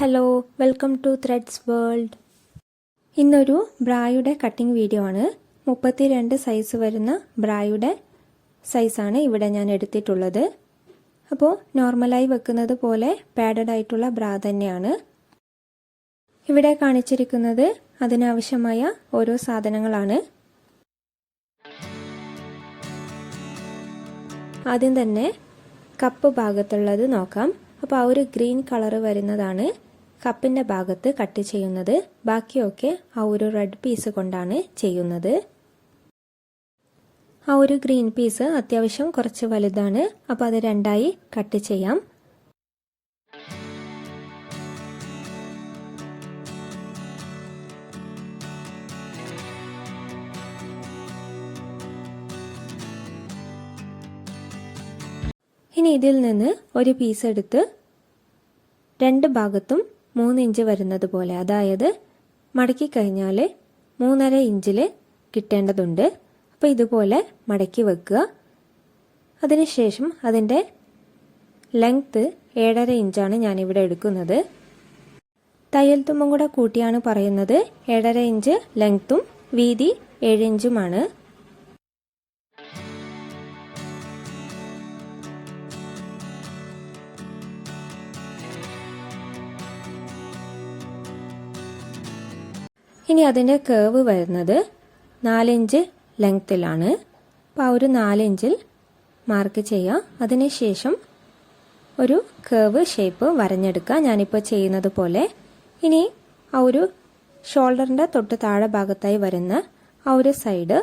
Hello welcome to threads world ഇന്നൊരു ബ്രായുടെ cutting video ആണ്. മുപ്പത്തി രണ്ട് സൈസ് വരുന്ന ബ്രായുടെ സൈസാണ് ഇവിടെ ഞാൻ എടുത്തിട്ടുള്ളത്. അപ്പോൾ നോർമലായി വെക്കുന്നത് പോലെ പാഡഡ് ആയിട്ടുള്ള ബ്രാ തന്നെയാണ്. ഇവിടെ കാണിച്ചിരിക്കുന്നത് അതിനാവശ്യമായ ഓരോ സാധനങ്ങളാണ്. ആദ്യം തന്നെ കപ്പ് ഭാഗത്തുള്ളത് നോക്കാം. അപ്പോൾ ആ ഒരു ഗ്രീൻ കളർ വരുന്നതാണ്. കപ്പിന്റെ ഭാഗത്ത് കട്ട് ചെയ്യുന്നത്. ബാക്കിയൊക്കെ ആ ഒരു റെഡ് പീസ് കൊണ്ടാണ് ചെയ്യുന്നത്. ആ ഒരു ഗ്രീൻ പീസ് അത്യാവശ്യം കുറച്ച് വലുതാണ്. അപ്പോൾ അത് രണ്ടായി കട്ട് ചെയ്യാം. ഇനി ഇതിൽ നിന്ന് ഒരു പീസ് എടുത്ത് രണ്ട് ഭാഗത്തും മൂന്ന് ഇഞ്ച് വരുന്നത് പോലെ. അതായത് മടക്കി കഴിഞ്ഞാൽ മൂന്നര ഇഞ്ചിൽ കിട്ടേണ്ടതുണ്ട്. അപ്പോൾ ഇതുപോലെ മടക്കി വെക്കുക. അതിനുശേഷം അതിന്റെ ലെങ്ത്ത് ഏഴര ഇഞ്ചാണ് ഞാനിവിടെ എടുക്കുന്നത്. തയ്യൽ തുമ്പും കൂടെ കൂട്ടിയാണ് പറയുന്നത്. ഏഴര ഇഞ്ച് ലെങ്ത്തും വീതി ഏഴ് ഇഞ്ചുമാണ്. ഇനി അതിന്റെ കേവ് വരുന്നത് നാലിഞ്ച് ലെങ്ത്തിലാണ് അപ്പോൾ ആ ഒരു നാലിഞ്ചിൽ മാർക്ക് ചെയ്യാം. അതിനുശേഷം ഒരു കേവ് ഷേപ്പ് വരഞ്ഞെടുക്കുക. ഞാനിപ്പോൾ ചെയ്യുന്നത് പോലെ. ഇനി ആ ഒരു ഷോൾഡറിന്റെ തൊട്ട് താഴെ ഭാഗത്തായി വരുന്ന ആ ഒരു സൈഡ്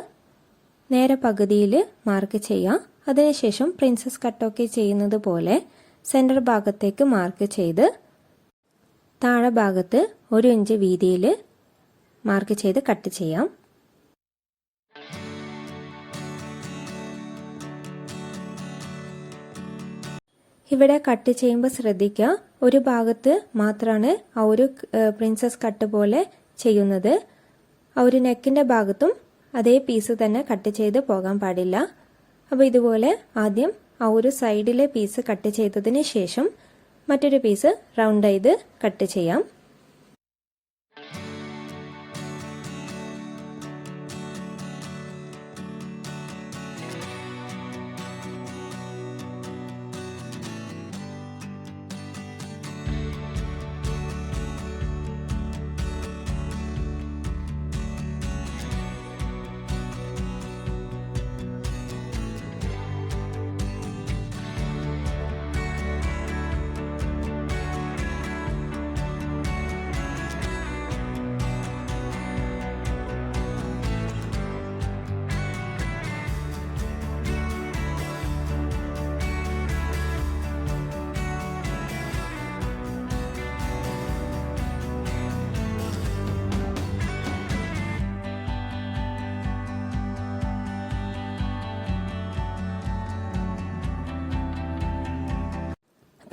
നേരെ പകുതിയിൽ മാർക്ക് ചെയ്യാം. അതിനുശേഷം പ്രിൻസസ് കട്ടൊക്കെ ചെയ്യുന്നത് പോലെ സെന്റർ ഭാഗത്തേക്ക് മാർക്ക് ചെയ്ത് താഴെ ഭാഗത്ത് ഒരു ഇഞ്ച് വീതിയിൽ മാർക്ക് ചെയ്ത് കട്ട് ചെയ്യാം. ഇവിടെ കട്ട് ചെയ്യുമ്പോൾ ശ്രദ്ധിക്കുക ഒരു ഭാഗത്ത് മാത്രമാണ് ആ ഒരു പ്രിൻസസ് കട്ട് പോലെ ചെയ്യുന്നത്. ആ ഒരു നെക്കിന്റെ ഭാഗത്തും അതേ പീസ് തന്നെ കട്ട് ചെയ്ത് പോകാൻ പാടില്ല. അപ്പോൾ ഇതുപോലെ ആദ്യം ആ ഒരു സൈഡിലെ പീസ് കട്ട് ചെയ്തതിന് ശേഷം മറ്റൊരു പീസ് റൗണ്ട് ചെയ്ത് കട്ട് ചെയ്യാം.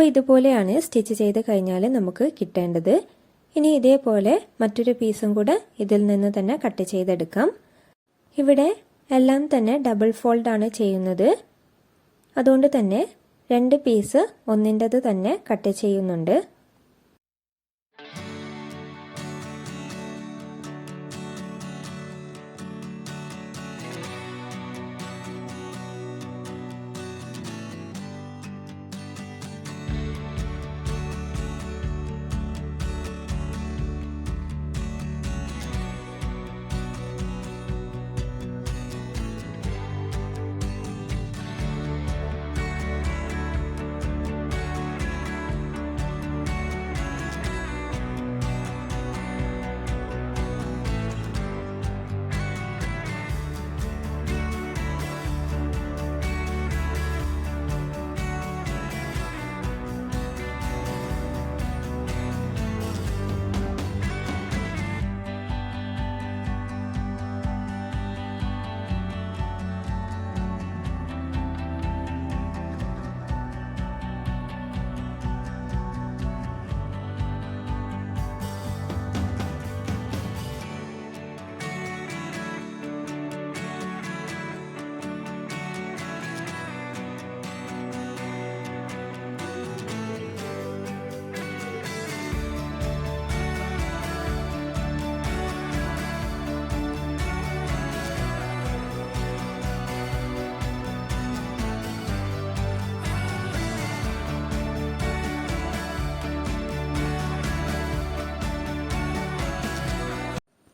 അപ്പോൾ ഇതുപോലെയാണ് സ്റ്റിച്ച് ചെയ്ത് കഴിഞ്ഞാൽ നമുക്ക് കിട്ടേണ്ടത്. ഇനി ഇതേപോലെ മറ്റൊരു പീസും കൂടെ ഇതിൽ നിന്ന് തന്നെ കട്ട് ചെയ്തെടുക്കാം. ഇവിടെ എല്ലാം തന്നെ ഡബിൾ ഫോൾഡ് ആണ് ചെയ്യുന്നത്. അതുകൊണ്ട് തന്നെ രണ്ട് പീസ് ഒന്നിന്റെത് തന്നെ കട്ട് ചെയ്യുന്നുണ്ട്.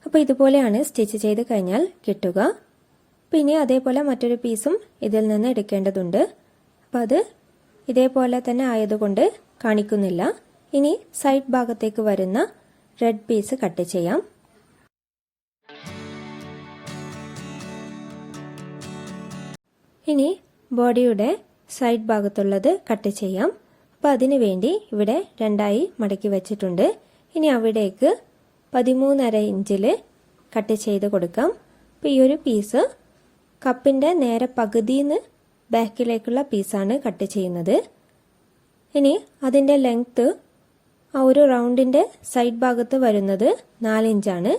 അപ്പോൾ ഇതുപോലെയാണ് സ്റ്റിച്ച് ചെയ്ത് കഴിഞ്ഞാൽ കിട്ടുക. പിന്നെ അതേപോലെ മറ്റൊരു പീസും ഇതിൽ നിന്ന് എടുക്കേണ്ടതുണ്ട്. അപ്പോൾ അത് ഇതേപോലെ തന്നെ ആയതുകൊണ്ട് കാണിക്കുന്നില്ല. ഇനി സൈഡ് ഭാഗത്തേക്ക് വരുന്ന റെഡ് പീസ് കട്ട് ചെയ്യാം. ഇനി ബോഡിയുടെ സൈഡ് ഭാഗത്തുള്ളത് കട്ട് ചെയ്യാം. അപ്പോൾ അതിനു വേണ്ടി ഇവിടെ രണ്ടായി മടക്കി വെച്ചിട്ടുണ്ട്. ഇനി അവിടേക്ക് പതിമൂന്നര ഇഞ്ചിൽ കട്ട് ചെയ്ത് കൊടുക്കാം. അപ്പോൾ ഈ ഒരു പീസ് കപ്പിന്റെ നേരെ പകുതിയിൽ ബാക്കിലേക്കുള്ള പീസാണ് കട്ട് ചെയ്യുന്നത്. ഇനി അതിന്റെ ലെങ്ത്ത് ആ ഒരു റൗണ്ടിന്റെ സൈഡ് ഭാഗത്ത് വരുന്നത് നാലിഞ്ചാണ്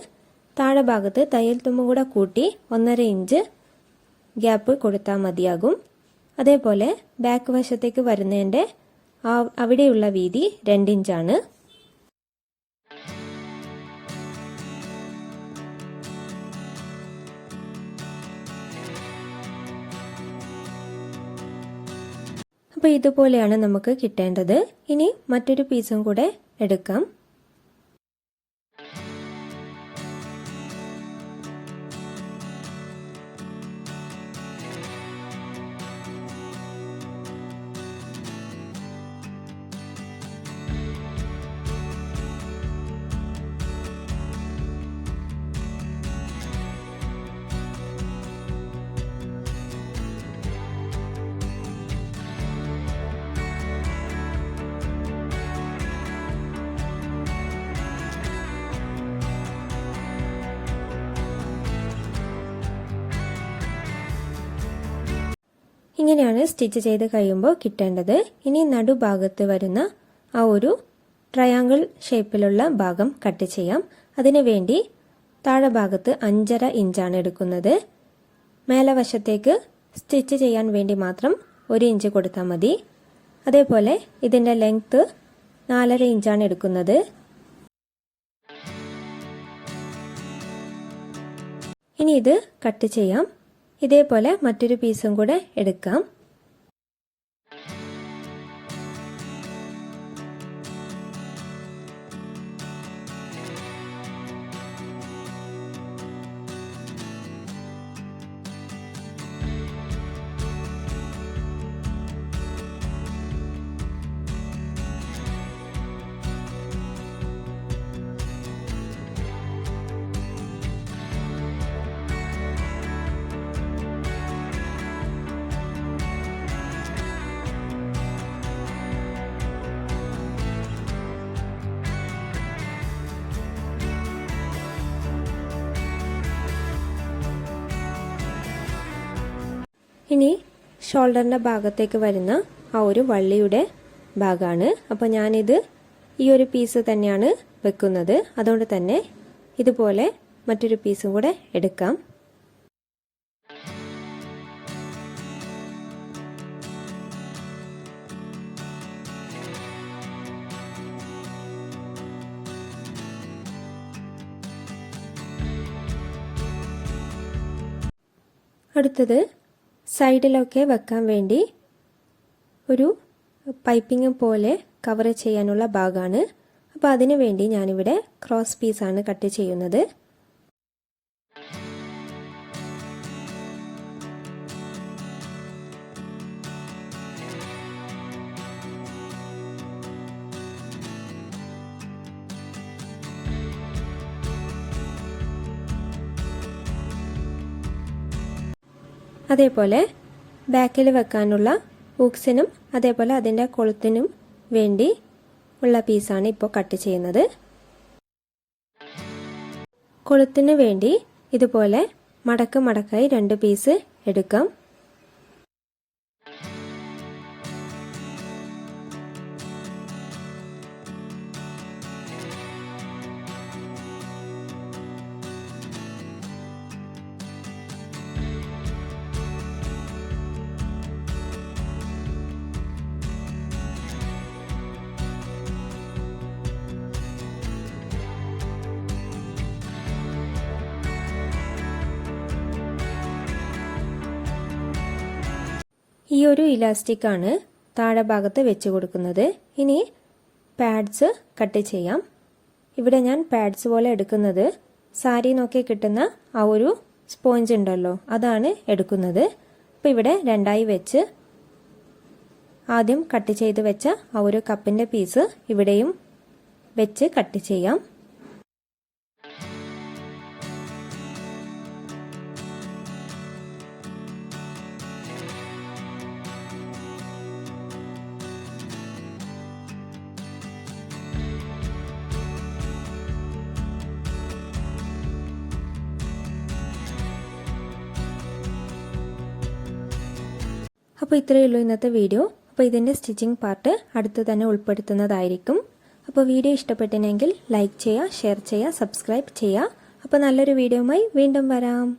താഴെ ഭാഗത്ത് തയ്യൽ തുമ്പും കൂടെ കൂട്ടി ഒന്നര ഇഞ്ച് ഗ്യാപ്പ് കൊടുത്താൽ മതിയാകും. അതേപോലെ ബാക്ക് വശത്തേക്ക് വരുന്നതിന്റെ അവിടെയുള്ള വീതി രണ്ടിഞ്ചാണ് അപ്പോൾ ഇതുപോലെയാണ് നമുക്ക് കിട്ടേണ്ടത്. ഇനി മറ്റൊരു പീസും കൂടെ എടുക്കാം. ഇങ്ങനെയാണ് സ്റ്റിച്ച് ചെയ്ത് കഴിയുമ്പോൾ കിട്ടേണ്ടത്. ഇനി നടുഭാഗത്ത് വരുന്ന ആ ഒരു ട്രയാങ്കിൾ ഷേപ്പിലുള്ള ഭാഗം കട്ട് ചെയ്യാം. അതിനുവേണ്ടി താഴെ ഭാഗത്ത് അഞ്ചര ഇഞ്ചാണ് എടുക്കുന്നത്. മേലവശത്തേക്ക് സ്റ്റിച്ച് ചെയ്യാൻ വേണ്ടി മാത്രം ഒരു ഇഞ്ച് കൊടുത്താൽ മതി. അതേപോലെ ഇതിന്റെ ലെങ്ത്ത് നാലര ഇഞ്ചാണ് എടുക്കുന്നത്. ഇനി ഇത് കട്ട് ചെയ്യാം. ഇതേപോലെ മറ്റൊരു പീസും കൂടെ എടുക്കാം. ഇനി ഷോൾഡറിന്റെ ഭാഗത്തേക്ക് വരുന്ന ആ ഒരു വള്ളിയുടെ ഭാഗമാണ് അപ്പോൾ ഞാനിത് ഈ ഒരു പീസ് തന്നെയാണ് വെക്കുന്നത്. അതുകൊണ്ട് തന്നെ ഇതുപോലെ മറ്റൊരു പീസും കൂടെ എടുക്കാം. അടുത്തത് സൈഡിലൊക്കെ വെക്കാൻ വേണ്ടി ഒരു പൈപ്പിംഗ് പോലെ കവർ ചെയ്യാനുള്ള ഭാഗമാണ് അപ്പോൾ അതിനു വേണ്ടി ഞാനിവിടെ ക്രോസ് പീസാണ് കട്ട് ചെയ്യുന്നത്. അതേപോലെ ബാക്കിൽ വെക്കാനുള്ള ഹൂക്സിനും അതേപോലെ അതിന്റെ കൊളുത്തിനും വേണ്ടി ഉള്ള പീസാണ് ഇപ്പോൾ കട്ട് ചെയ്യുന്നത്. കൊളുത്തിന് വേണ്ടി ഇതുപോലെ മടക്ക് മടക്കായി രണ്ട് പീസ് എടുക്കാം. ഈ ഒരു ഇലാസ്റ്റിക് ആണ് താഴെ ഭാഗത്ത് വെച്ച് കൊടുക്കുന്നത്. ഇനി പാഡ്സ് കട്ട് ചെയ്യാം. ഇവിടെ ഞാൻ പാഡ്സ് പോലെ എടുക്കുന്നത്. സാരി നോക്കി കിട്ടുന്ന ആ ഒരു സ്പോഞ്ച് ഉണ്ടല്ലോ അതാണ് എടുക്കുന്നത്. അപ്പോൾ ഇവിടെ രണ്ടായി വെച്ച് ആദ്യം കട്ട് ചെയ്ത് വെച്ച ആ ഒരു കപ്പിന്റെ പീസ് ഇവിടെയും വെച്ച് കട്ട് ചെയ്യാം. അപ്പോൾ ഇത്രയേ ഉള്ളൂ ഇന്നത്തെ വീഡിയോ. അപ്പോൾ ഇതിന്റെ സ്റ്റിച്ചിങ് പാർട്ട് അടുത്ത് തന്നെ ഉൾപ്പെടുത്തുന്നതായിരിക്കും. അപ്പോൾ വീഡിയോ ഇഷ്ടപ്പെട്ടിനെങ്കിൽ ലൈക്ക് ചെയ്യുക ഷെയർ ചെയ്യുക സബ്സ്ക്രൈബ് ചെയ്യുക. അപ്പോൾ നല്ലൊരു വീഡിയോയുമായി വീണ്ടും വരാം.